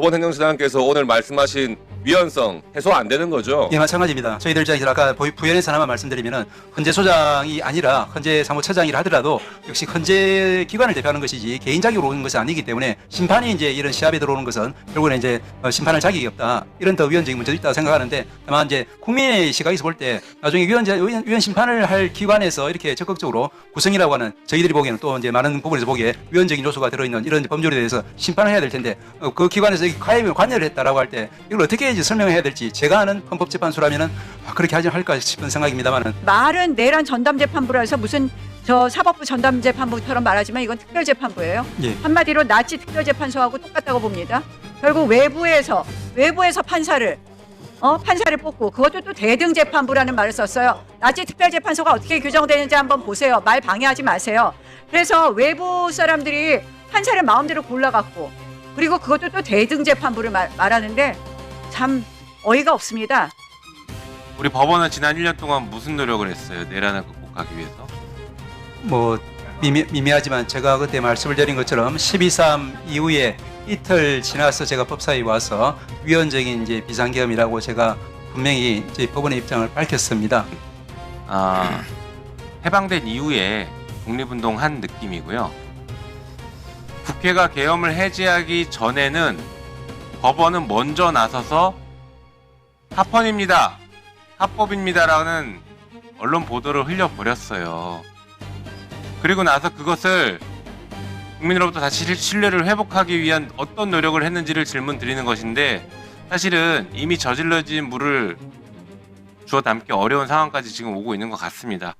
법원 행정처장께서 오늘 말씀하신 위헌성 해소 안 되는 거죠? 예, 마찬가지입니다. 저희들 입장에서 아까 부- 부연해서 하나만 말씀드리면은 헌재 소장이 아니라 헌재 사무처장이라 하더라도 역시 헌재 기관을 대표하는 것이지 개인 자격으로 오는 것이 아니기 때문에 심판이 이제 이런 시합에 들어오는 것은 결국은 이제 어, 심판할 자격이 없다. 이런 더 위헌적인 문제도 있다고 생각하는데 다만 이제 국민의 시각에서 볼 때 나중에 위헌, 위헌, 심판을 할 기관에서 이렇게 적극적으로 구성이라고 하는 저희들이 보기에는 또 이제 많은 부분에서 보기에 위헌적인 요소가 들어있는 이런 법률에 대해서 심판을 해야 될 텐데 어, 그 기관에서 가입에 관여를 했다라고 할 때 이걸 어떻게 이제 설명해야 될지 제가 아는 헌법재판소라면은 아, 그렇게 하지 할까 싶은 생각입니다만은 말은 내란 전담재판부라 해서 무슨 저 사법부 전담재판부처럼 말하지만 이건 특별재판부예요. 예. 한마디로 나치 특별재판소하고 똑같다고 봅니다. 결국 외부에서 외부에서 판사를 어 판사를 뽑고 그것도 또 대등재판부라는 말을 썼어요. 나치 특별재판소가 어떻게 규정되는지 한번 보세요. 말 방해하지 마세요. 그래서 외부 사람들이 판사를 마음대로 골라갖고 그리고 그것도 또 대등재판부를 말, 말하는데 참 어이가 없습니다. 우리 법원은 지난 1년 동안 무슨 노력을 했어요? 내란을 극복하기 위해서. 뭐 미미, 미미하지만 제가 그때 말씀을 드린 것처럼 12.3 이후에 이틀 지나서 제가 법사위 와서 위헌적인 이제 비상계엄이라고 제가 분명히 이제 법원의 입장을 밝혔습니다. 아, 해방된 이후에 독립운동 한 느낌이고요. 국회가 계엄을 해제하기 전에는 법원은 먼저 나서서 합헌입니다. 합법입니다라는 언론 보도를 흘려버렸어요. 그리고 나서 그것을 국민으로부터 다시 실- 신뢰를 회복하기 위한 어떤 노력을 했는지를 질문 드리는 것인데 사실은 이미 저질러진 물을 주워 담기 어려운 상황까지 지금 오고 있는 것 같습니다.